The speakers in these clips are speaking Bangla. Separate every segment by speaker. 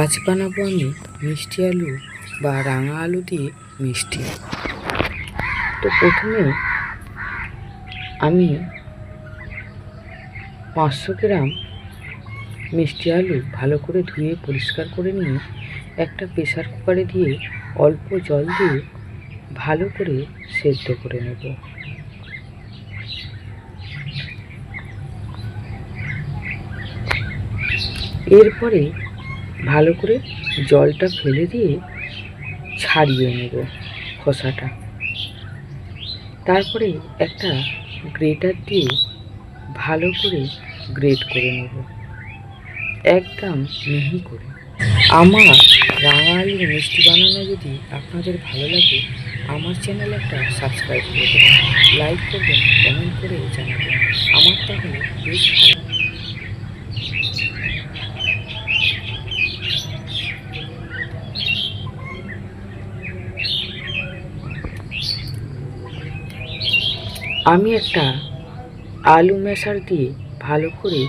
Speaker 1: আজ বানাবো আমি মিষ্টি আলু বা রাঙা আলু দিয়ে মিষ্টি। তো প্রথমে আমি পাঁচশো গ্রাম মিষ্টি আলু ভালো করে ধুয়ে পরিষ্কার করে নিয়ে একটা প্রেসার কুকারে দিয়ে অল্প জল দিয়ে ভালো করে সেদ্ধ করে নেব। এরপরে ভালো করে জলটা ফেলে দিয়ে ছাড়িয়ে নেব খোসাটা। তারপরে একটা গ্রেটার দিয়ে ভালো করে গ্রেট করে নেব। একদম মিহি করে। আমার রাঙা মিষ্টি বানানো যদি আপনাদের ভালো লাগে, আমার চ্যানেল একটা সাবস্ক্রাইব করে দেবেন। লাইক করবেন কমেন্ট করে জানাবেন। আমার তাহলে বেশ ভালো আমি একটা আলু ম্যাশার দিয়ে ভালো করে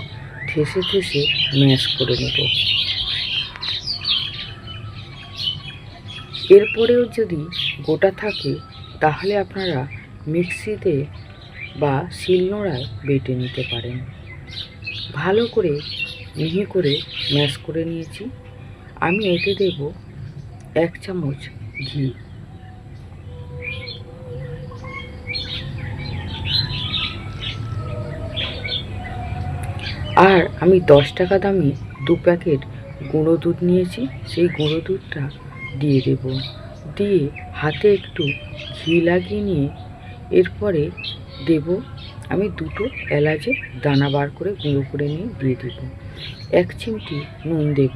Speaker 1: ঠেসে ঠেসে ম্যাশ করে নেব। এরপরেও যদি গোটা থাকে, তাহলে আপনারা মিক্সিতে বা শিলনোড়ায় বেটে নিতে পারেন। ভালো করে মিহি করে ম্যাশ করে নিয়েছি। আমি এতে দেব এক চামচ ঘি। আর আমি দশ টাকা দামি দু প্যাকেট গুঁড়ো দুধ নিয়েছি, সেই গুঁড়ো দুধটা দিয়ে দেব। দিয়ে হাতে একটু ঘি লাগিয়ে নিয়ে এরপরে দেব। আমি দুটো এলাচে দানা বার করে গুঁড়ো করে নিয়ে দিয়ে দেব। এক চিমটি নুন দেব।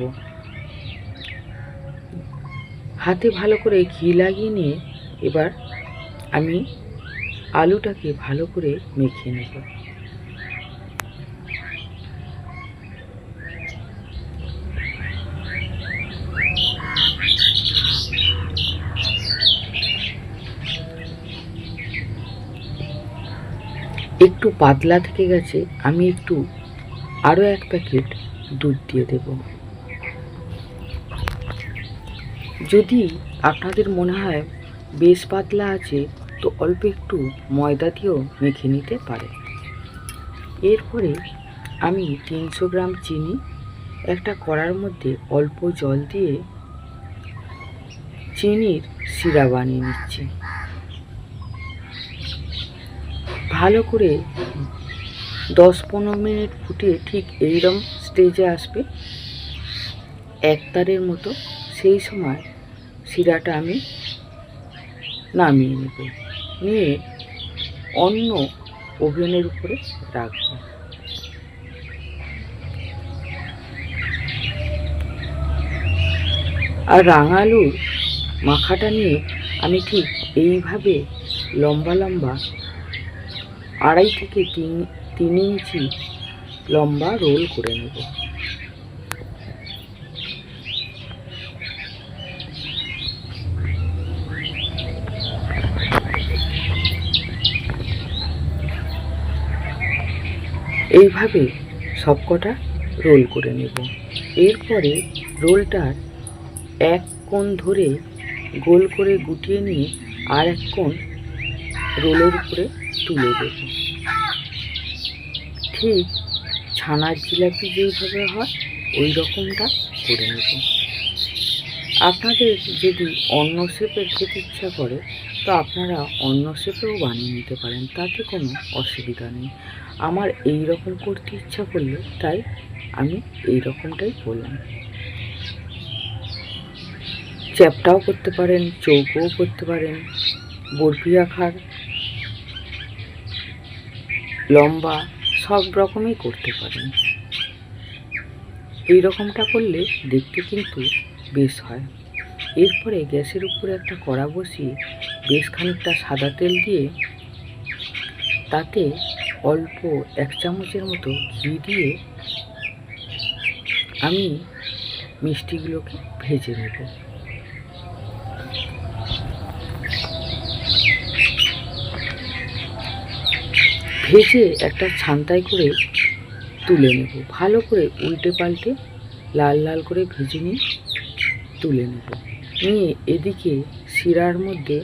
Speaker 1: হাতে ভালো করে ঘি লাগিয়ে নিয়ে এবার আমি আলুটাকে ভালো করে মেখে নেব। একটু পাতলা থেকে গেছে, আমি একটু আরও এক প্যাকেট দুধ দিয়ে দেব। যদি আপনাদের মনে হয় বেশ পাতলা আছে, তো অল্প একটু ময়দা দিয়েও মেখে নিতে পারে। এরপরে আমি তিনশো গ্রাম চিনি, একটা কড়ার মধ্যে অল্প জল দিয়ে চিনির শিরা বানিয়ে নিচ্ছি। ভালো করে দশ পনেরো মিনিট ফুটিয়ে ঠিক এইরকম স্টেজে আসবে। একতারের মতো সেই সময় শিরাটা আমি নামিয়ে নেব। নিয়ে অন্য ওভেনের উপরে রাখব। আর রাঙালুর মাখাটা নিয়ে আমি ঠিক এইভাবে লম্বা লম্বা আড়াই থেকে তিন তিন ইঞ্চি লম্বা রোল করে নেব। এইভাবে সবকটা রোল করে নেব। এরপরে রোলটার এক কোণ ধরে গোল করে গুটিয়ে নিয়ে আর এক কোণ রোলের উপরে তুলে দেব। ঠিক, ছানার জিলাপি যেইভাবে হয় ওই রকমটা করে নেব। আপনাদের যদি অন্য শেপের খেতে ইচ্ছা করে, তো আপনারা অন্য শেপেও বানিয়ে নিতে পারেন, তাতে কোনো অসুবিধা নেই। আমার এই রকম করতে ইচ্ছা করল, তাই আমি এই রকমটাই করলাম। চ্যাপটাও করতে পারেন, চৌকোও করতে পারেন, বরফি আখার লম্বা, সব রকমই করতে পারেন। এই রকমটা করলে দেখতে কিন্তু বেশ হয়। এরপরে গ্যাসের উপরে একটা কড়া বসিয়ে বেশ খানিকটা সাদা তেল দিয়ে তাতে অল্প এক চামচের মতো ঘি দিয়ে আমি মিষ্টিগুলোকে ভেজে নেব। ভেজে একটা ছান্তায় করে তুলে নেব। ভালো করে উল্টে পাল্টে লাল লাল করে ভেজে নিয়ে তুলে নেব। নিয়ে এদিকে শিরার মধ্যে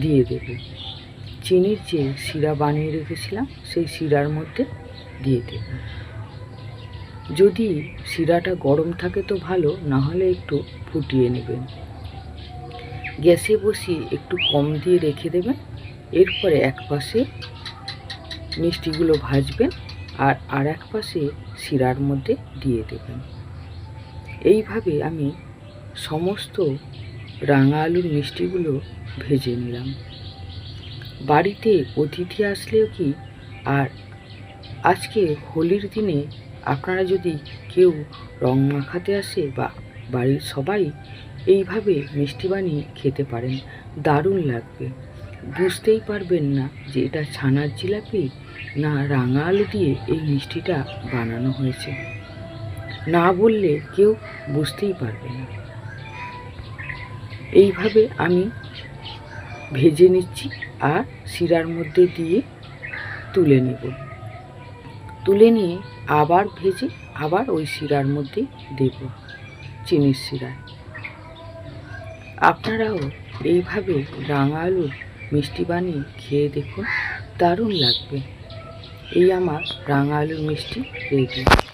Speaker 1: দিয়ে দেব। চিনির যে শিরা বানিয়ে রেখেছিলাম, সেই শিরার মধ্যে দিয়ে দেব। যদি শিরাটা গরম থাকে তো ভালো, না হলে একটু ফুটিয়ে নেবেন। গ্যাসে বসিয়ে একটু কম দিয়ে রেখে দেবেন। এরপরে এক পাশে মিষ্টিগুলো ভাজবেন আর আর এক পাশে শিরার মধ্যে দিয়ে দেবেন। এইভাবে আমি সমস্ত রাঙা আলুর মিষ্টিগুলো ভেজে নিলাম। বাড়িতে অতিথি আসলেও কি আর আজকে হোলির দিনে আপনারা যদি কেউ রং মাখাতে আসে বা বাড়ির সবাই এইভাবে মিষ্টি বানিয়ে খেতে পারেন, দারুণ লাগবে। বুঝতেই পারবেন না যে এটা ছানার জিলাপি না রাঙা আলু দিয়ে এই মিষ্টিটা বানানো হয়েছে। না বললে কেউ বুঝতেই পারবে না। এইভাবে আমি ভেজে নিচ্ছি আর শিরার মধ্যে দিয়ে তুলে নেব। তুলে নিয়ে আবার ভেজে আবার ওই শিরার মধ্যে দেব চিনির শিরায়। আপনারাও এইভাবে রাঙা আলুর মিষ্টি বানিয়ে খেয়ে দেখুন দারুণ লাগবে। এই আমার রাঙা আলুর মিষ্টি রেডি।